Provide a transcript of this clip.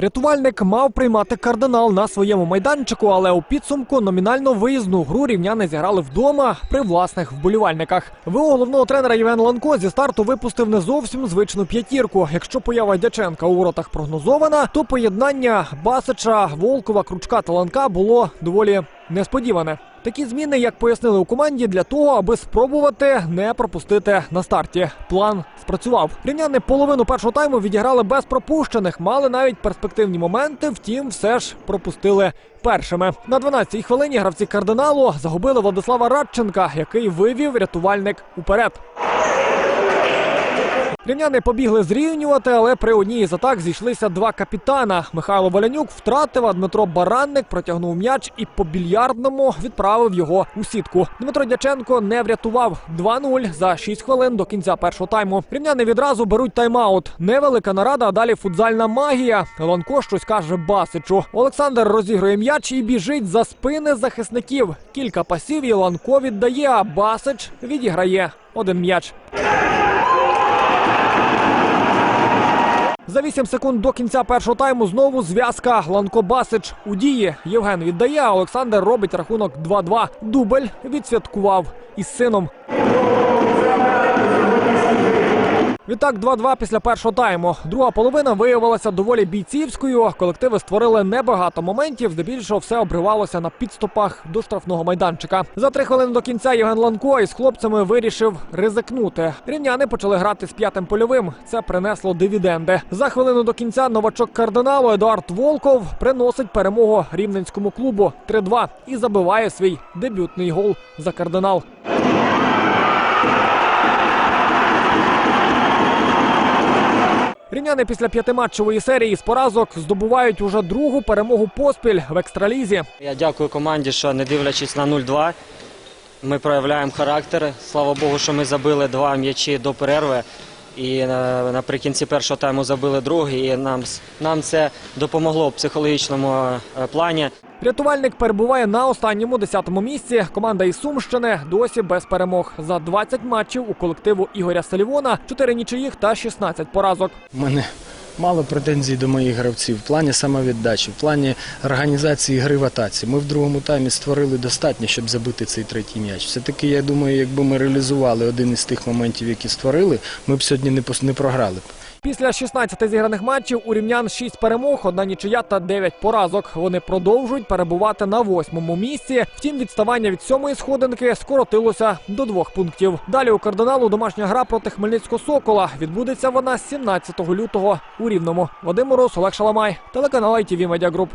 Рятувальник мав приймати кардинал на своєму майданчику, але у підсумку номінально виїзну гру рівняни зіграли вдома при власних вболівальниках. ВО головного тренера Євген Ланко зі старту випустив не зовсім звичну п'ятірку. Якщо поява Дяченка у воротах прогнозована, то поєднання Басича, Волкова, Кручка та Ланка було доволі несподіване. Такі зміни, як пояснили у команді, для того, аби спробувати не пропустити на старті. План спрацював. Рівняни половину першого тайму відіграли без пропущених, мали навіть перспективні моменти, втім, все ж пропустили першими. На 12-й хвилині гравці кардиналу загубили Владислава Радченка, який вивів рятувальник уперед. Рівняни побігли зрівнювати, але при одній із атак зійшлися два капітана. Михайло Валянюк втратив, а Дмитро Баранник протягнув м'яч і по більярдному відправив його у сітку. Дмитро Дяченко не врятував 2-0 за 6 хвилин до кінця першого тайму. Рівняни відразу беруть тайм-аут. Невелика нарада, а далі футзальна магія. Ланко щось каже Басичу. Олександр розігрує м'яч і біжить за спини захисників. Кілька пасів і Ланко віддає, а Басич відіграє один м'яч. За 8 секунд до кінця першого тайму знову зв'язка Ланко Басич у дії. Євген віддає, а Олександр робить рахунок 2-2. Дубль відсвяткував із сином. Відтак 2-2 після першого тайму. Друга половина виявилася доволі бійцівською. Колективи створили небагато моментів. Здебільшого все обривалося на підступах до штрафного майданчика. За три хвилини до кінця Євген Ланко із хлопцями вирішив ризикнути. Рівняни почали грати з п'ятим польовим. Це принесло дивіденди. За хвилину до кінця новачок кардиналу Едуард Волков приносить перемогу рівненському клубу 3-2 і забиває свій дебютний гол за кардинал. Рівняни після п'ятиматчевої серії з поразок здобувають уже другу перемогу поспіль в екстралізі. Я дякую команді, що не дивлячись на 0-2, ми проявляємо характер. Слава Богу, що ми забили два м'ячі до перерви. І е, наприкінці першого тайму забили другий. І нам, нам це допомогло в психологічному е, плані. Рятувальник перебуває на останньому десятому місці. Команда із Сумщини досі без перемог. За 20 матчів у колективу Ігоря Салівона 4 нічиїх та 16 поразок. У мене мало претензій до моїх гравців в плані самовіддачі, в плані організації гри в атаці. Ми в другому таймі створили достатньо, щоб забити цей третій м'яч. Все-таки, я думаю, якби ми реалізували один із тих моментів, які створили, ми б сьогодні не програли б. Після 16 зіграних матчів у рівнян 6 перемог, одна нічия та 9 поразок. Вони продовжують перебувати на восьмому місці. Втім, відставання від сьомої сходинки скоротилося до двох пунктів. Далі у кардиналу домашня гра проти Хмельницького Сокола. Відбудеться вона 17 лютого у Рівному. Вадим Мороз, Олег Шаламай, телеканал ITV Media Group.